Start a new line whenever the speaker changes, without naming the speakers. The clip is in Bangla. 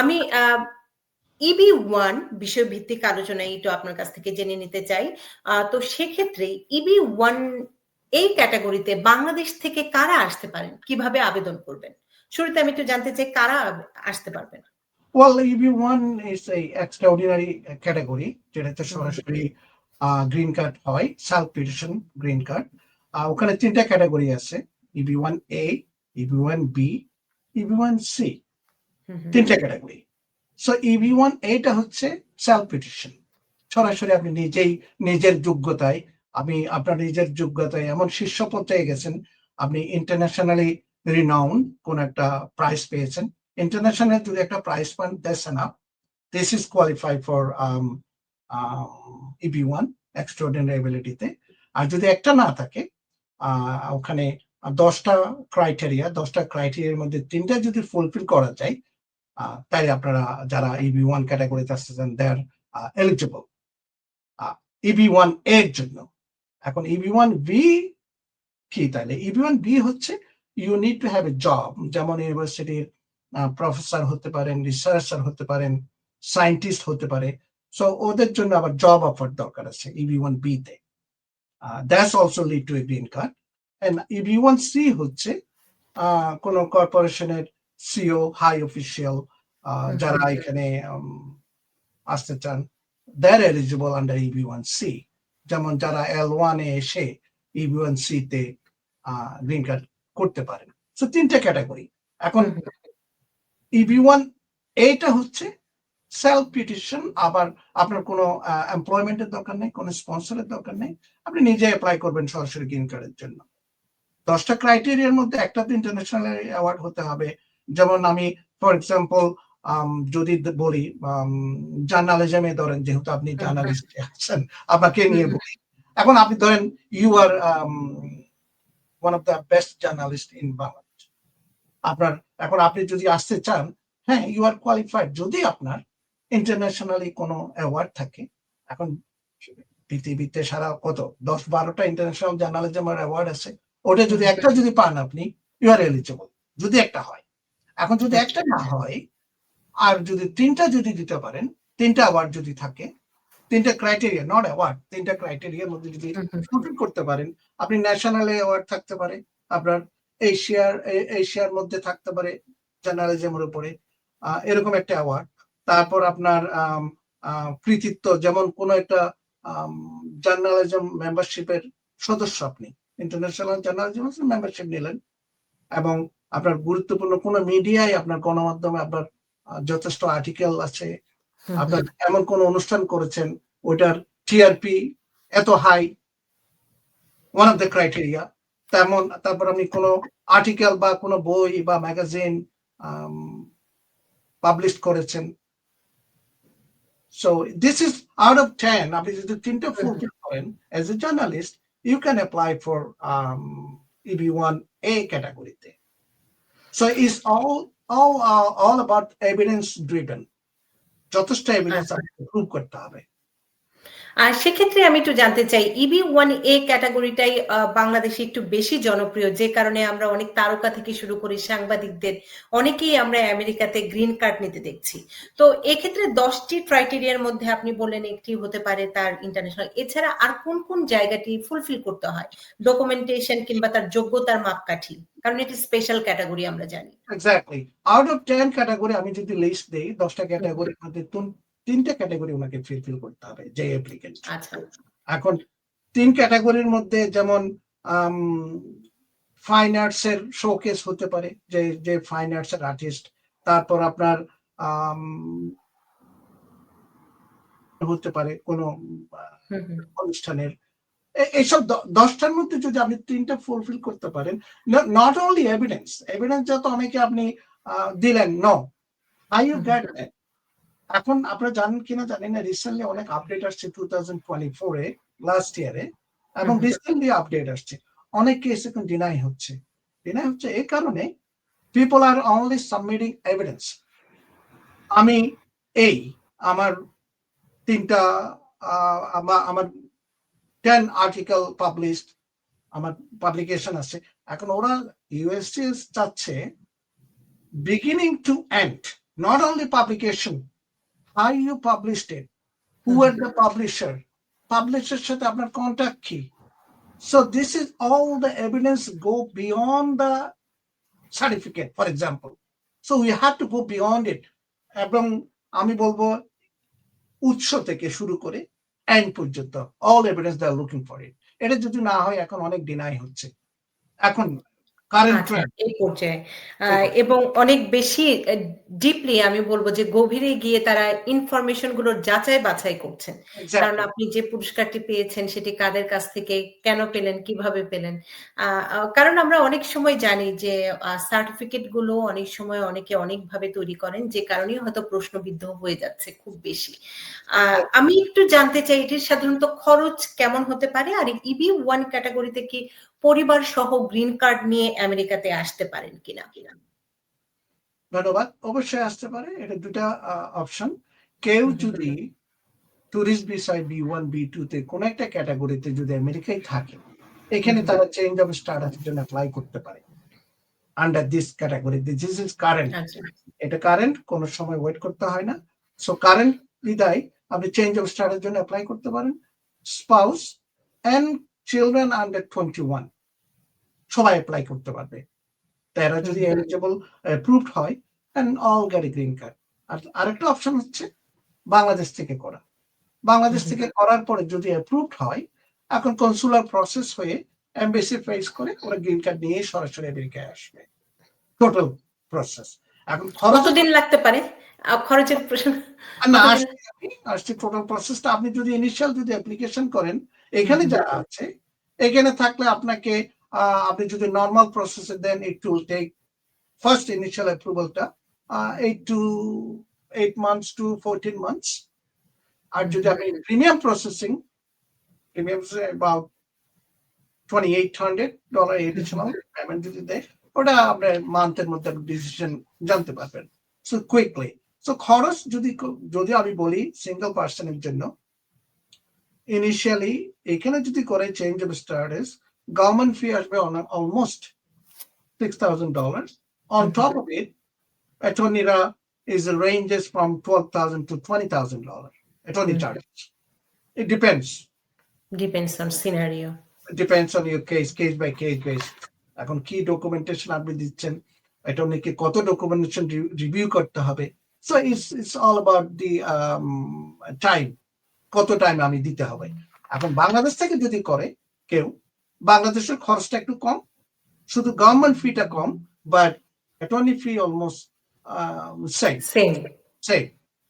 আমি ইবি ওয়ান বিষয়ভিত্তিক আলোচনায় একটু আপনার কাছ থেকে জেনে নিতে চাই। তো সেক্ষেত্রে ইবি ওয়ান এই ক্যাটাগরিতে বাংলাদেশ থেকে কারা আসতে পারেন? কীভাবে আবেদন করবেন? শুরুতে আমি একটু জানতে চাই কারা আসতে পারবেন?
Well, EB1 is a extraordinary category যেটাতে সরাসরি গ্রিন কার্ড হয় সেলফ পিটিশন গ্রিন কার্ড ওখানে তিনটা ক্যাটাগরি আছে EB one A EB one B EB
one C.
তিনটা ক্যাটাগরি সো ইবি ওয়ান এটা হচ্ছে সেলফ পিটিশন সরাসরি আপনি নিজেই নিজের যোগ্যতায়, আমি আপনার নিজের যোগ্যতায় এমন শীর্ষ পর্যায়ে গেছেন, আপনি ইন্টারন্যাশনালি রিনাউন কোন একটা প্রাইজ পেয়েছেন। ইন্টারন্যাশনাল যদি একটা প্রাইজ পান that's enough this is qualify for EB one extraordinary এবিলিটিতে আর যদি একটা না থাকে ওখানে দশটা ক্রাইটেরিয়া দশটা ক্রাইটেরিয়ার মধ্যে তিনটা যদি ফুলফিল করা যায় তাই আপনারা যারা ইবি ওয়ান ক্যাটাগরিতে আসতেছেন দে আর এলিজিবল ইবি ওয়ানের জন্য। এখন ইবি ওয়ান বি কি তাহলে ইবি ওয়ান বি হচ্ছে you need to have a job যেমন ইউনিভার্সিটির প্রফেসর হতে পারেন রিসার্চার হতে পারেন সায়েন্টিস্ট হতে পারে। সো ওদের জন্য আবার জব অফার দরকার আছে ইবি ওয়ান বি তে। That's also lead to a green card and EB one C হচ্ছে কোনো কর্পোরেশনের সিও হাই অফিসিয়াল যারা। এখানে আসতে চান they're eligible under EB one C যেমন যারা এল ওয়ানে এসে ইবি ওয়ান সি তে গ্রিন কার্ড করতে পারেন সো তিনটে ক্যাটাগরি এখন। ইবি ওয়ান এইটা হচ্ছে সেলফ পিটিশন আবার আপনার কোনো এমপ্লয়মেন্টের দরকার নেই কোনো স্পন্সরের দরকার নেই আপনি নিজে অ্যাপ্লাই করবেন সরাসরি গ্রিন কার্ডের জন্য দশটা ক্রাইটেরিয়ার মধ্যে একটা তো ইন্টারন্যাশনাল অ্যাওয়ার্ড হতে হবে যেমন আমি ফর এক্সাম্পল যদি বলি জার্নালিজমে ধরেন যেহেতু আপনি জার্নালিস্ট আছেন আপনাকে নিয়ে বলি। এখন আপনি ধরেন you are one of the best journalist in Bangladesh আপনার এখন আপনি যদি আসতে চান হ্যাঁ ইউ আর কোয়ালিফাইড যদি আপনার ইন্টারন্যাশনালি কোনো অ্যাওয়ার্ড থাকে এখন পৃথিবীতে সারা কত দশ বারোটা ইন্টারন্যাশনাল জার্নালিজমের অ্যাওয়ার্ড আছে। ওটা যদি একটা যদি পান আপনি ইউ আর এলিজিবল যদি একটা হয়। এখন যদি একটা না হয় আর যদি তিনটা যদি দিতে পারেন তিনটা অ্যাওয়ার্ড যদি থাকে তিনটা ক্রাইটেরিয়া নট অ্যাওয়ার্ড তিনটা ক্রাইটেরিয়ার মধ্যে যদি
হুম।
করতে পারেন আপনি ন্যাশনাল অ্যাওয়ার্ড থাকতে পারে আপনার এশিয়ার এশিয়ার মধ্যে থাকতে পারে জার্নালিজমের উপরে আহ, এরকম একটা অ্যাওয়ার্ড তারপর আপনার কৃতিত্ব যেমন কোন একটা জার্নালিজম মেম্বারশিপের সদস্য আপনি ইন্টারন্যাশনাল জার্নালিজম মেম্বারশিপ নিলেন এবং আপনার গুরুত্বপূর্ণ কোন মিডিয়ায় আপনার গণমাধ্যমে আপনার যথেষ্ট আর্টিকেল আছে। আপনার এমন কোন অনুষ্ঠান করেছেন ওইটার টিআরপি এত high one of the criteria তেমন তারপর আপনি কোনো আর্টিকেল বা কোনো বই বা ম্যাগাজিন পাবলিশ করেছেন। So this is out of ten আপনি যদি তিনটে ফুলফিল করেন as a journalist you can apply for EB one A ক্যাটাগরিতে so is all all all about evidence driven যথেষ্ট এভিডেন্স আপনাকে প্রুভ করতে হবে
আর সেক্ষেত্রে আমি একটু জানতে চাই ইবি ওয়ান এ ক্যাটাগরিটাই বাংলাদেশে একটু বেশি জনপ্রিয়, যে কারণে আমরা অনেক তারকা থেকে শুরু করে সাংবাদিকদের অনেকেই আমরা আমেরিকাতে গ্রিন কার্ড নিতে দেখছি। তো এক্ষেত্রে দশটি ক্রাইটেরিয়ার মধ্যে আপনি বললেন একটি হতে পারে তার ইন্টারন্যাশনাল এছাড়া আর কোন কোন জায়গাটি ফুলফিল করতে হয়? ডকুমেন্টেশন কিংবা তার যোগ্যতার মাপকাঠি, কারণ এটি স্পেশাল ক্যাটাগরি আমরা জানি।
Exactly out of ten category আমি যদি লিস্ট দেই, দশটা ক্যাটাগরির মধ্যে তিনটা ক্যাটাগরি ওনাকে ফিলফিল করতে হবে যে অ্যাপ্লিকেন্ট
আচ্ছা।
এখন তিন ক্যাটাগরির মধ্যে যেমন ফাইন আর্টস এর শোকেস হতে পারে যে যে ফাইন আর্টস এর আর্টিস্ট তারপর আপনার হতে পারে কোনো অনুষ্ঠানের। এইসব দশটার মধ্যে যদি আপনি তিনটা ফুলফিল করতে পারেন নট অনলি এভিডেন্স এভিডেন্স যত অনেকে আপনি দিলেন ন আই ইউ
হুম।
গেট এখন আপনারা জানেন কিনা জানেন না রিসেন্টলি অনেক আপডেট আসছে টু থাউজেন্ড টোয়েন্টি ফোরে লাস্ট ইয়ারে এবং। রিসেন্টলি আপডেট আসছে। অনেক কেস এখন ডিনাই হচ্ছে। ডিনাই হচ্ছে এই কারণে people are only submitting evidence আমি এই আমার তিনটা আমার টেন আর্টিকেল পাবলিশড আমার পাবলিকেশন আছে। এখন ওরা ইউএসসি চাচ্ছে beginning to end not only publication, how you published it, who are the publisher, publisher সাথে আপনার contact কি. So this is all the evidence go beyond the certificate, for example. So we have to go beyond it. এবং আমি বলব উৎস থেকে শুরু করে এন্ড পর্যন্ত all evidence they are looking for it এটা যদি না হয় এখন অনেক ডিনাই হচ্ছে এখন
আচ্ছা, এবং অনেক বেশি ডিপলি আমি বলব যে গভীরে গিয়ে তারা ইনফরমেশনগুলো যাচাই বাছাই করছেন। কারণ আপনি যে পুরস্কারটি পেয়েছেন সেটি কাদের কাছ থেকে কেন পেলেন কীভাবে পেলেন? কারণ আমরা অনেক সময় জানি যে সার্টিফিকেটগুলো অনেক সময় অনেকে অনেকভাবে তৈরি করেন যে কারণে হয়তো প্রশ্নবিদ্ধ হয়ে যাচ্ছে খুব বেশি। আহ, আমি একটু জানতে চাই এটির সাধারণত খরচ কেমন হতে পারে? আর ইবি ওয়ান ক্যাটাগরিতে কি পরিবার সহ গ্রিন কার্ড নিয়ে আমেরিকাতে আসতে পারেন কিনা? কিনা
ধন্যবাদ। অবশ্যই আসতে পারে এটা দুটা অপশন কেউ। যদি টুরিস্ট বিষয় বি ওয়ান বি টু তে কোন একটা ক্যাটাগরিতে যদি আমেরিকায় থাকে এখানে তারা চেঞ্জ অফ স্টাটাসের জন্য অ্যাপ্লাই করতে পারে। Under this category this is
current
এটা কারেন্ট কোন সময় ওয়েট করতে হয় না। সো কারেন্ট বিদায় আপনি চেঞ্জ অফ স্টাটাসের জন্য অ্যাপ্লাই করতে পারেন। Spouse and children under twenty one সবাই অ্যাপ্লাই করতে পারবে। তারা যদি। এলিজিবল অ্যাপ্রুভড হয় এন্ড অল গ্রিন কার্ড আর আরেকটা অপশন হচ্ছে বাংলাদেশ থেকে করা। বাংলাদেশ থেকে করার পরে যদি অ্যাপ্রুভড হয় এখন কনসুলার প্রসেস হয়ে এমবেসি ফেস করে ওরা গ্রিন কার্ড নিয়ে সরাসরি আমেরিকায় আসবে। টোটাল প্রসেস এখন
কতদিন লাগতে পারে? খরচের প্রশ্ন।
না আসছে টোটাল প্রসেসটা আপনি যদি ইনিশিয়াল যদি অ্যাপ্লিকেশন করেন এখানে। যারা আছে এখানে থাকলে আপনাকে আপনি যদি নর্মাল প্রসেসে then it will take first initial অ্যাপ্রুভালটা eight to eight months to fourteen months আর যদি আপনি premium processing premium about twenty eight hundred dollar additional payment যদি দেয় ওটা আপনার মান্থের মধ্যে ডিসিশন জানতে পারবেন সো কুইকলি সো খরচ যদি যদি আমি বলি সিঙ্গেল পার্সনের জন্য ইনিশিয়ালি এখানে যদি করে change of status government fee আসবে almost six thousand dollar
on.
Top of it অ্যাটর্নিরা is ranges from twelve thousand to twenty thousand dollar attorney
Mhm.
charges. It depends.
Depends on scenario
It depends on your case, case by case basis. এখন কি ডকুমেন্টেশন আপনি দিচ্ছেন? অ্যাটর্নিকে কত ডকুমেন্টেশন রিভিউ করতে হবে? So it's it's all about the time কত টাইম আমি দিতে হবে? এখন বাংলাদেশ থেকে যদি করে কেউ বাংলাদেশের খরচটা একটু কম শুধু গভর্নমেন্ট ফিটা কম but attorney fee almost
same
same